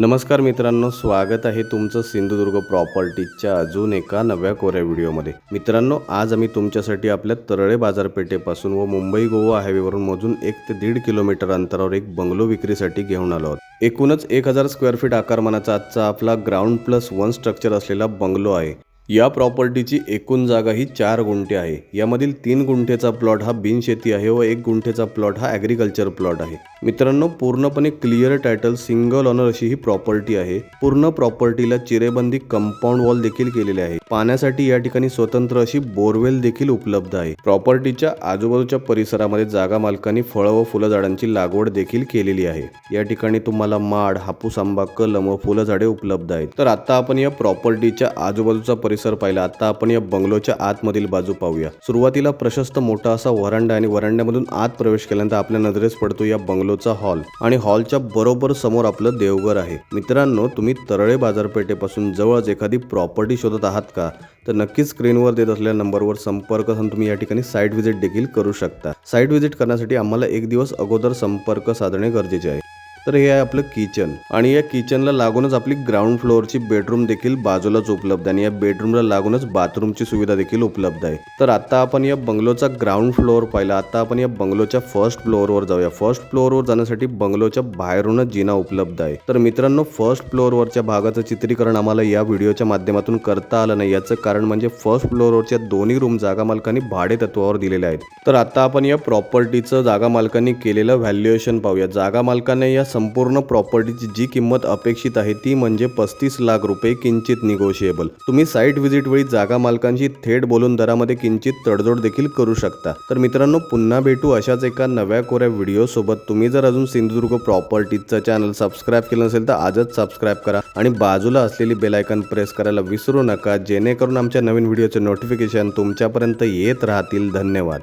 नमस्कार मित्रांनो स्वागत आहे तुमचं सिंधुदुर्ग प्रॉपर्टीच्या अजून एका नव्या कोऱ्या व्हिडिओमध्ये. मित्रांनो आज आम्ही तुमच्यासाठी आपल्या तरळे बाजारपेठेपासून व मुंबई गोवा हायवेवरून मोजून एक ते दीड किलोमीटर अंतरावर एक बंगलो विक्रीसाठी घेऊन आलो आहोत. एकूणच एक हजार स्क्वेअर फीट आकारमानाचा आजचा आपला ग्राउंड प्लस वन स्ट्रक्चर असलेला बंगलो आहे. या प्रॉपर्टीची एकूण जागा ही चार गुंठे आहे. यामधील तीन गुंठेचा प्लॉट हा बिनशेती आहे व एक गुंठेचा प्लॉट हा ॲग्रिकल्चर प्लॉट आहे. मित्रांनो पूर्णपणे क्लिअर टायटल सिंगल ऑनर अशी ही प्रॉपर्टी आहे. पूर्ण प्रॉपर्टीला चिरेबंदी कंपाऊंड वॉल देखील केलेले आहे. पाण्यासाठी या ठिकाणी स्वतंत्र अशी बोरवेल देखील उपलब्ध आहे. प्रॉपर्टीच्या आजूबाजूच्या परिसरामध्ये जागा मालकांनी फळं व फुलं झाडांची लागवड देखील केलेली आहे. या ठिकाणी तुम्हाला माड हापूस आंबा कलम व फुलझाडे उपलब्ध आहेत. तर आता आपण या प्रॉपर्टीच्या आजूबाजूचा परिसर पाहिला. आता आपण या बंगलोच्या आतमधील बाजू पाहूया. सुरुवातीला प्रशस्त मोठा असा वरांडा आणि वरांड्यामधून आत प्रवेश केल्यानंतर आपल्या नजरेस पडतो या बंगलोचा हॉल. आणि हॉलच्या बरोबर समोर आपलं देवघर आहे. मित्रांनो तुम्ही तरळे बाजारपेठेपासून जवळच एखादी प्रॉपर्टी शोधत आहात का? तर नक्कीच स्क्रीनवर देत असलेल्या नंबरवर संपर्क साधून तुम्ही या ठिकाणी साईट व्हिजिट देखील करू शकता. साईट व्हिजिट करण्यासाठी आम्हाला एक दिवस अगोदर संपर्क साधणे गरजेचे आहे. तर हे आहे आपलं किचन आणि या किचनला लागूनच आपली ग्राउंड फ्लोअरची बेडरूम देखील बाजूलाच उपलब्ध आहे. आणि या बेडरूमला लागूनच बाथरूमची सुविधा देखील उपलब्ध आहे. तर आता आपण या बंगलोचा ग्राउंड फ्लोअर पाहिला. आता आपण या बंगलोच्या फर्स्ट फ्लोअरवर जाऊया. फर्स्ट फ्लोअरवर जाण्यासाठी बंगलोच्या बाहेरूनच जिना उपलब्ध आहे. तर मित्रांनो फर्स्ट फ्लोअरवरच्या भागाचं चित्रीकरण आम्हाला या व्हिडिओच्या माध्यमातून करता आलं नाही. याचं कारण म्हणजे फर्स्ट फ्लोअरवरच्या दोन्ही रूम जागा मालकांनी भाडे तत्वावर दिलेले आहेत. तर आता आपण या प्रॉपर्टीचं जागा मालकांनी केलेलं व्हॅल्युएशन पाहूया. जागा मालकाने या संपूर्ण प्रॉपर्टीची जी किंमत अपेक्षित आहे ती म्हणजे पस्तीस लाख रुपये किंचित निगोशिएबल तुम्ही साईट व्हिजिट वेळी जागा मालकांशी थेट बोलून दरामध्ये किंचित तडजोड देखील करू शकता. तर मित्रांनो पुन्हा भेटू अशाच एका नव्या कोऱ्या व्हिडिओ सोबत. तुम्ही जर अजून सिंधुदुर्ग प्रॉपर्टीचं चॅनल सबस्क्राईब केलं नसेल तर आजच सबस्क्राईब करा आणि बाजूला असलेली बेलायकन प्रेस करायला विसरू नका. जेणेकरून आमच्या नवीन व्हिडिओचे नोटिफिकेशन तुमच्यापर्यंत येत राहतील. धन्यवाद.